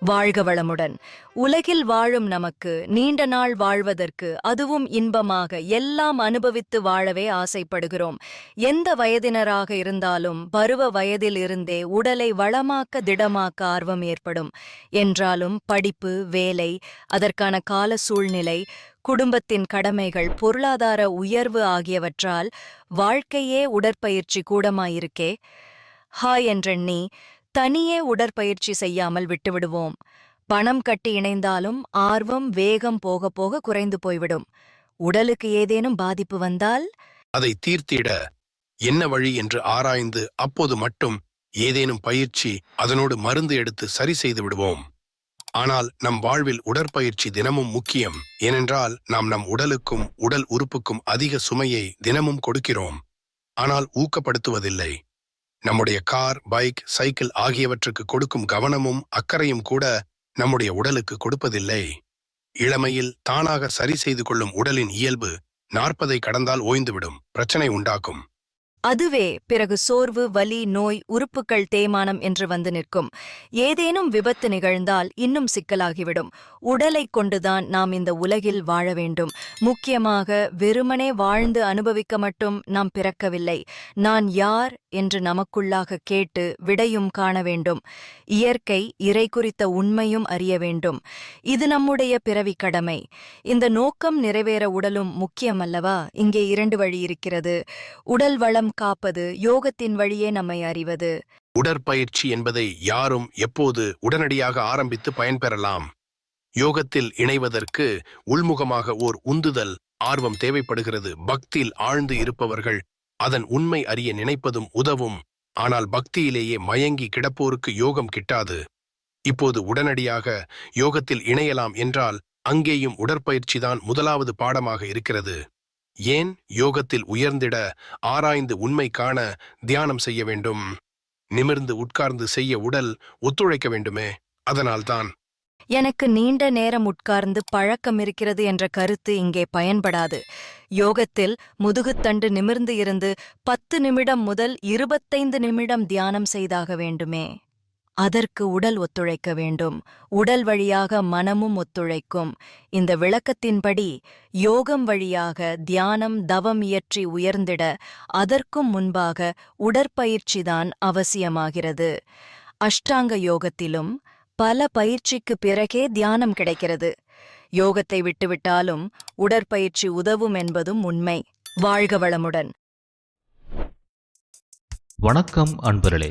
வாழ்க வளமுடன். உலகில் வாழும் நமக்கு நீண்ட நாள் வாழ்வதற்கு அதுவும் இன்பமாக எல்லாம் அனுபவித்து வாழவே ஆசைப்படுகிறோம். எந்த வயதினராக இருந்தாலும் பருவ வயதில் இருந்தே உடலை வளமாக்க திடமாக்க ஆர்வம் ஏற்படும். என்றாலும் படிப்பு வேலை அதற்கான கால சூழ்நிலை குடும்பத்தின் கடமைகள் பொருளாதார உயர்வு ஆகியவற்றால் வாழ்க்கையே உடற்பயிற்சி கூடமாயிருக்கே. ஹாய் என்றெண்ணி தனியே உடற்பயிற்சி செய்யாமல் விட்டுவிடுவோம். பணம் கட்டி இணைந்தாலும் ஆர்வம் வேகம் போக போக குறைந்து போய்விடும். உடலுக்கு ஏதேனும் பாதிப்பு வந்தால்? அதை தீர்த்திட என்ன வழி என்று ஆராய்ந்து அப்போது மட்டும் ஏதேனும் பயிற்சி அதனோடு மருந்து எடுத்து சரி செய்து விடுவோம். ஆனால் நம் வாழ்வில் உடற்பயிற்சி தினமும் முக்கியம். ஏனென்றால் நாம் நம் உடலுக்கும் உடல் உறுப்புக்கும் அதிக சுமையை தினமும் கொடுக்கிறோம். ஆனால் ஊக்கப்படுத்துவதில்லை. நம்முடைய கார் பைக் சைக்கிள் ஆகியவற்றுக்கு கொடுக்கும் கவனமும் அக்கறையும் கூட நம்முடைய உடலுக்கு கொடுப்பதில்லை. இளமையில் தானாக சரி செய்து கொள்ளும் உடலின் இயல்பு நாற்பதை கடந்தால் ஓய்ந்துவிடும் பிரச்சனை உண்டாக்கும். அதுவே பிறகு சோர்வு வலி நோய் உறுப்புகள் தேய்மானம் என்று வந்து நிற்கும். ஏதேனும் விபத்து நிகழ்ந்தால் இன்னும் சிக்கலாகிவிடும். உடலைக் கொண்டுதான் நாம் இந்த உலகில் வாழ வேண்டும். முக்கியமாக வெறுமனே வாழ்ந்து அனுபவிக்க மட்டும் நாம் பிறக்கவில்லை. நான் யார் என்று நமக்குள்ளாக கேட்டு விடையும் காண வேண்டும். இயற்கை இறை குறித்த உண்மையும் அறிய வேண்டும். இது நம்முடைய பிறவி கடமை. இந்த நோக்கம் நிறைவேற உடலும் முக்கியமல்லவா? இங்கே இரண்டு வழி இருக்கிறது. உடல் வளம் காப்பது யோகத்தின் வழியே நம்மை அறிவது. உடற்பயிற்சி என்பதை யாரும் எப்போது உடனடியாக ஆரம்பித்து பயன்பெறலாம். யோகத்தில் இணைவதற்கு உள்முகமாக ஓர் உந்துதல் ஆர்வம் தேவைப்படுகிறது. பக்தியில் ஆழ்ந்து இருப்பவர்கள் அதன் உண்மை அறிய நினைப்பதும் உதவும். ஆனால் பக்தியிலேயே மயங்கி கிடப்போருக்கு யோகம் கிட்டாது. இப்போது உடனடியாக யோகத்தில் இணையலாம் என்றால் அங்கேயும் உடற்பயிற்சிதான் முதலாவது பாடமாக இருக்கிறது. ஏன் யோகத்தில் உயர்ந்திட ஆராய்ந்து உண்மை காண தியானம் செய்ய வேண்டும்? நிமிர்ந்து உட்கார்ந்து செய்ய உடல் ஒத்துழைக்க வேண்டுமே? அதனால்தான். எனக்கு நீண்ட நேரம் உட்கார்ந்து பழக்கம் இருக்கிறது என்ற கருத்து இங்கே பயன்படாது. யோகத்தில் முதுகுத்தண்டு நிமிர்ந்து இருந்து பத்து நிமிடம் முதல் இருபத்தைந்து நிமிடம் தியானம் செய்தாக வேண்டுமே. அதற்கு உடல் ஒத்துழைக்க வேண்டும். உடல் வழியாக மனமும் ஒத்துழைக்கும். இந்த விளக்கத்தின்படி யோகம் வழியாக தியானம் தவம் இயற்றி உயர்ந்திட அதற்கும் முன்பாக உடற்பயிற்சிதான் அவசியமாகிறது. அஷ்டாங்க யோகத்திலும் பல பயிற்சிக்கு பிறகே தியானம் கிடைக்கிறது. யோகத்தை விட்டுவிட்டாலும் உடற்பயிற்சி உதவும் என்பதும் உண்மை. வாழ்க வளமுடன். வணக்கம் அன்பர்களே.